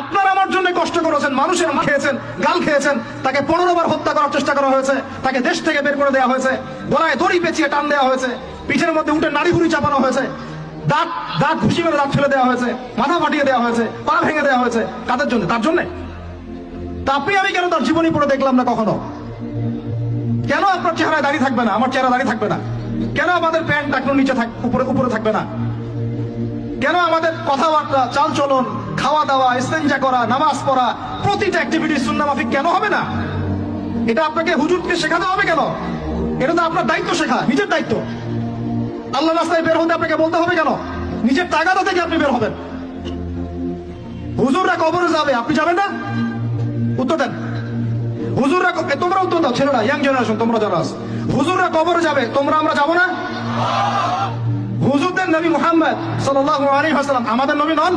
আপনার আমার জন্য কষ্ট করেছেন, মানুষের খেয়েছেন, গাল খেয়েছেন, তাকে পনেরো বার হত্যা করার চেষ্টা করা হয়েছে, তাকে দেশ থেকে বের করে দেওয়া হয়েছে, গলায় দড়ি পেঁচিয়ে টান দেওয়া হয়েছে, পিঠের মধ্যে উঠে নাড়ি হুড়ি চাপানো হয়েছে, দাঁত দাঁত ঘুষি মেরে দাঁত ফেলে দেওয়া হয়েছে, মাথা ফাটিয়ে দেওয়া হয়েছে, পা ভেঙে দেওয়া হয়েছে, কাদের জন্য? তার জন্য? তা আমি কেন তার জীবনী পড়ে দেখলাম না কখনো? কেন আপনার চেহারায় দাঁড়িয়ে থাকবে না? আমার চেহারা দাঁড়িয়ে থাকবে না। কেন আমাদের প্যান্ট টাকনো নিচে উপরে উপরে থাকবে না? কেন আমাদের কথাবার্তা, চালচলন খাওয়া দাওয়া, ইস্তেঞ্জা করা, নামাজ পড়া, প্রতিটা অ্যাক্টিভিটি সুন্না মাফিক কেন হবে না? এটা আপনাকে হুজুরকে শেখাতে হবে কেন? এটা তো আপনার দায়িত্ব শেখা, নিজের দায়িত্ব। আল্লাহ রাস্তায় বের হতে আপনাকে বলতে হবে কেন? নিজের তাগাদা থেকে আপনি বের হবেন। হুজুররা কবরে যাবে, আপনি যাবেন না? উত্তর দেন। হুজুররা তোমরা উত্তর দাও, ছেলেরা ইয়াং জেনারেশন তোমরা যারা আছো। হুজুররা কবরে যাবে, তোমরা আমরা যাব না? হুজুরদের নবী মুহাম্মদ সাল্লাল্লাহু আলাইহি ওয়াসাল্লাম আমাদের নবী নন?